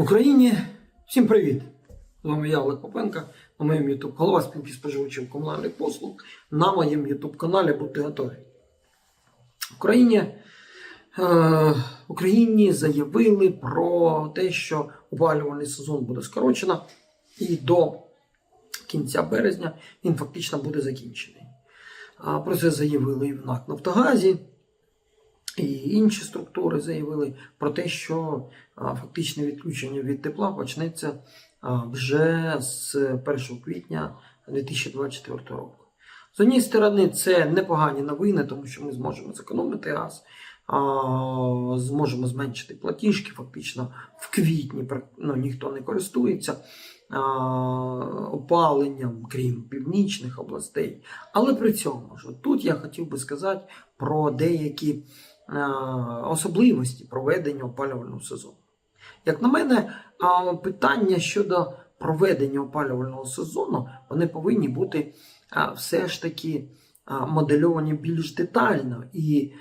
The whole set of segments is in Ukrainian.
Україні всім привіт! З вами я Олег Попенко, на моєму YouTube голова спілки споживачів комунальних послуг на моєму YouTube каналі Будьте готові. Україні, е, Україні заявили про те, що опалювальний сезон буде скорочено, і до кінця березня він фактично буде закінчений. Про це заявили і в НАК Нафтогазі, і інші структури заявили про те, що фактичне відключення від тепла почнеться вже з 1 квітня 2024 року. З однієї сторони, це непогані новини, тому що ми зможемо зекономити газ, зможемо зменшити платіжки. Фактично в квітні ну, ніхто не користується опаленням, крім північних областей. Але при цьому ж тут я хотів би сказати про деякі особливості проведення опалювального сезону. Як на мене, питання щодо проведення опалювального сезону вони повинні бути все ж таки модельовані більш детально. І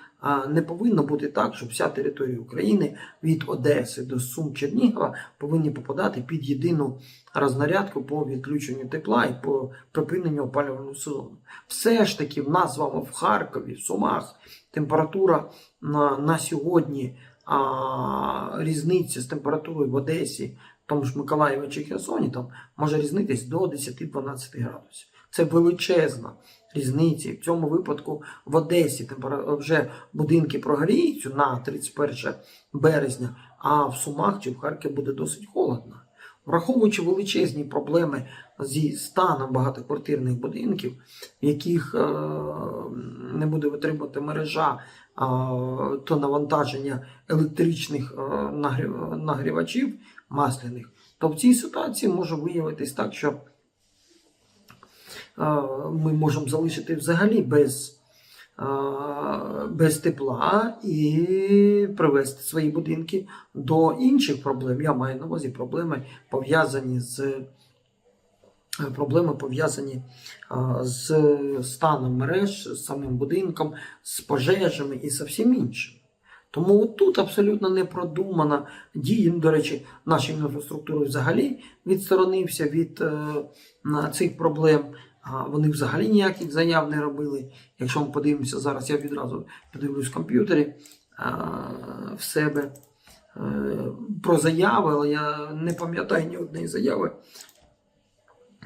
не повинно бути так, що вся територія України від Одеси до Сум Чернігова повинні попадати під єдину рознарядку по відключенню тепла і по припиненню опалювального сезону. Все ж таки, в нас з вами в Харкові, в Сумах температура на, на сьогодні а, різниця з температурою в Одесі, тому ж Миколаєві чи Херсоні, там може різнитись до 10-12 градусів. Це величезна різниця. І в цьому випадку в Одесі вже будинки прогріються на 31 березня, а в Сумах чи в Харкові буде досить холодно. Враховуючи величезні проблеми зі станом багатоквартирних будинків, в яких е, не буде витримувати мережа, то навантаження електричних е, нагрівачів масляних, то в цій ситуації може виявитись так, що ми можемо залишити взагалі без, без тепла і привести свої будинки до інших проблем. Я маю на увазі проблеми пов'язані з проблеми пов'язані з станом мереж, з самим будинком, з пожежами і з всім іншим. Тому тут абсолютно не продумана. Ну, До речі, наша інфраструктура взагалі відсторонився від е, цих проблем. Вони взагалі ніяких заяв не робили. Якщо ми подивимося зараз, я відразу подивлюсь в комп'ютері в себе е, про заяви, але я не пам'ятаю ні однієї заяви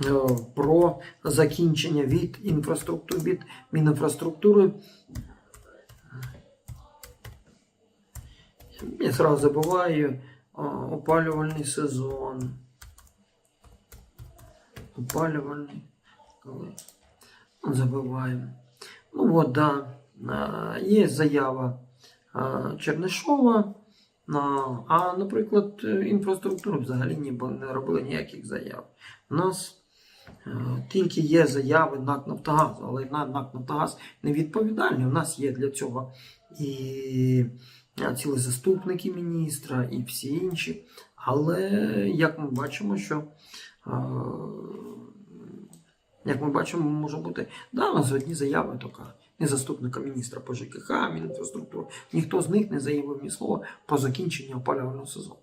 е, про закінчення від інфраструктури від Мінінфраструктури. Я сразу забуваю опалювальний сезон. Опалювальний. Коли? Ну, от, да. Є заява Чернишова. А, наприклад, інфраструктура взагалі не робила ніяких заяв. У нас е, тільки є заяви НАК Нафтогазу, але на- НАК Нафтогаз не відповідальний. У нас є для цього і е, цілі заступники міністра, і всі інші. Але як ми бачимо, що е, як ми бачимо, може бути, да, у нас одні заяви тільки не заступника міністра по ЖКХ, Мінінфраструктури. Ніхто з них не заявив ні слова про закінчення опалювального сезону.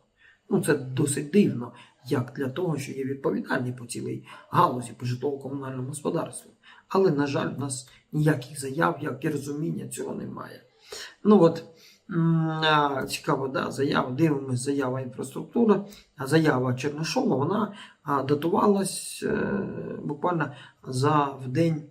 Ну, це досить дивно, як для того, що є відповідальний по цілій галузі по житлово-комунальному господарству. Але, на жаль, у нас ніяких заяв, як і розуміння цього немає. Ну от цікаво, да, заява, дивимось, заява інфраструктури, заява Чернишова, вона датувалась е, буквально за в день.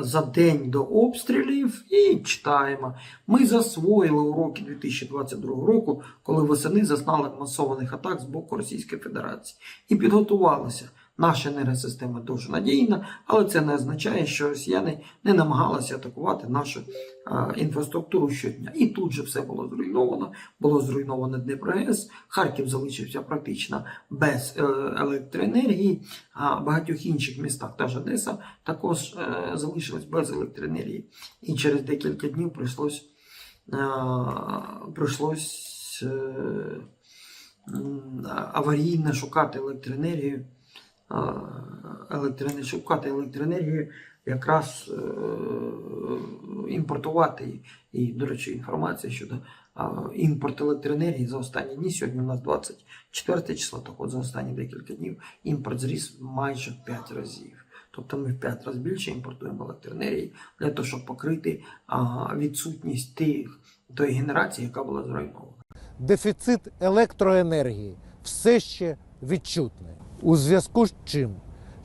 За день до обстрілів і читаємо. Ми засвоїли уроки 2022 року, коли восени зазнали масованих атак з боку Російської Федерації і підготувалися. Наша енергосистема дуже надійна, але це не означає, що росіяни не намагалися атакувати нашу а, інфраструктуру щодня. І тут же все було зруйновано. Було зруйновано Дніпро-ГЕС, Харків залишився практично без е, електроенергії, а в багатьох інших містах, та ж Одеса, також е, залишилась без електроенергії. І через декілька днів прийшлось, е, прийшлось е, аварійно шукати електроенергію електроенергію, шукати електроенергію, якраз е, імпортувати. І, до речі, інформація щодо а, імпорту електроенергії за останні дні. Сьогодні у нас 24 число, так от за останні декілька днів імпорт зріс майже в 5 разів. Тобто ми в 5 разів більше імпортуємо електроенергії для того, щоб покрити відсутність тих, тої генерації, яка була зруйнована. дефіцит електроенергії все ще відчутний. У зв'язку з чим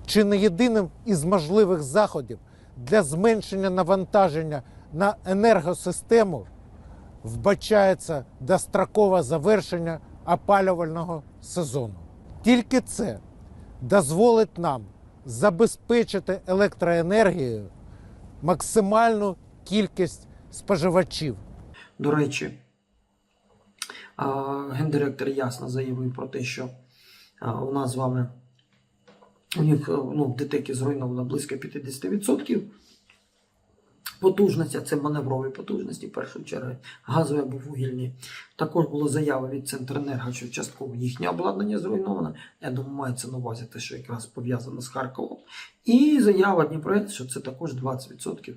чи не єдиним із можливих заходів для зменшення навантаження на енергосистему вбачається дострокове завершення опалювального сезону. Тільки це дозволить нам забезпечити електроенергією максимальну кількість споживачів. До речі, гендиректор ясно заявив про те, що у нас з вами у них е, ну, в зруйновано близько 50%. Потужності, це маневрові потужності, в першу чергу, газові або вугільні. Також була заява від Центренерго, що частково їхнє обладнання зруйновано. Я думаю, мається на увазі те, що якраз пов'язано з Харковом. І заява Дніпроект, що це також 20%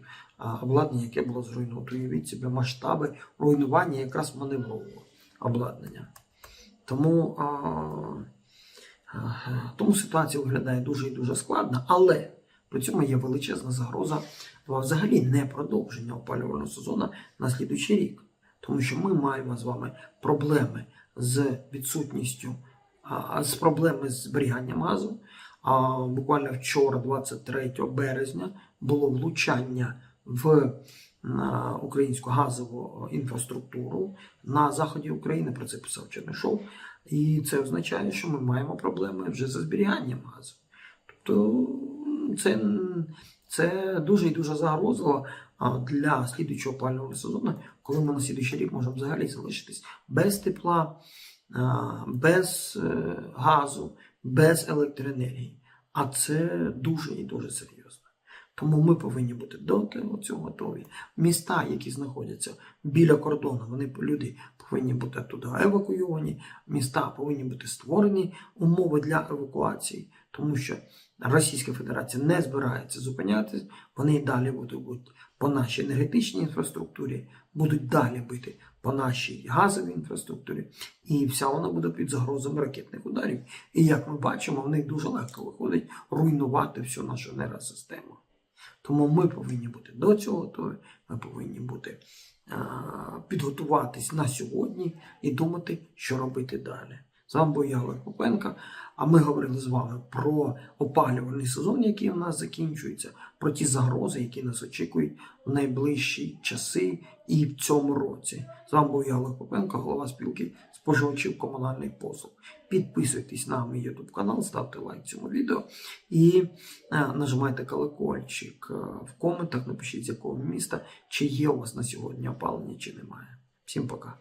обладнання, яке було зруйновано. Уявіть собі масштаби руйнування якраз маневрового обладнання. Тому, а, тому ситуація виглядає дуже і дуже складно, але при цьому є величезна загроза взагалі не продовження опалювального сезону на слідуючий рік. Тому що ми маємо з вами проблеми з відсутністю, з проблеми з зберіганням газу. А буквально вчора, 23 березня, було влучання в українську газову інфраструктуру на заході України. Про це писав Чернишов. І це означає, що ми маємо проблеми вже зі зберіганням газу. Тобто це, це дуже і дуже загрозливо для слідуючого опалювального сезону, коли ми на слідуючий рік можемо взагалі залишитись без тепла, без е, газу, без електроенергії. А це дуже і дуже серйозно. Тому ми повинні бути до цього готові. Міста, які знаходяться біля кордону, вони люди повинні бути туди евакуйовані. Міста повинні бути створені умови для евакуації, тому що Російська Федерація не збирається зупинятися. Вони і далі будуть по нашій енергетичній інфраструктурі, будуть далі бити по нашій газовій інфраструктурі, і вся вона буде під загрозами ракетних ударів. І як ми бачимо, в них дуже легко виходить руйнувати всю нашу енергосистему. Тому ми повинні бути до цього готові, ми повинні бути а, підготуватись на сьогодні і думати, що робити далі. З вами був я Олег Попенко, а ми говорили з вами про опалювальний сезон, який у нас закінчується, про ті загрози, які нас очікують в найближчі часи і в цьому році. З вами був я Олег Попенко, голова спілки споживачів комунальних послуг. Підписуйтесь на мій YouTube канал, ставте лайк цьому відео і е, нажимайте колокольчик. Е, В коментах напишіть, з якого міста, чи є у вас на сьогодні опалення, чи немає. Всім пока.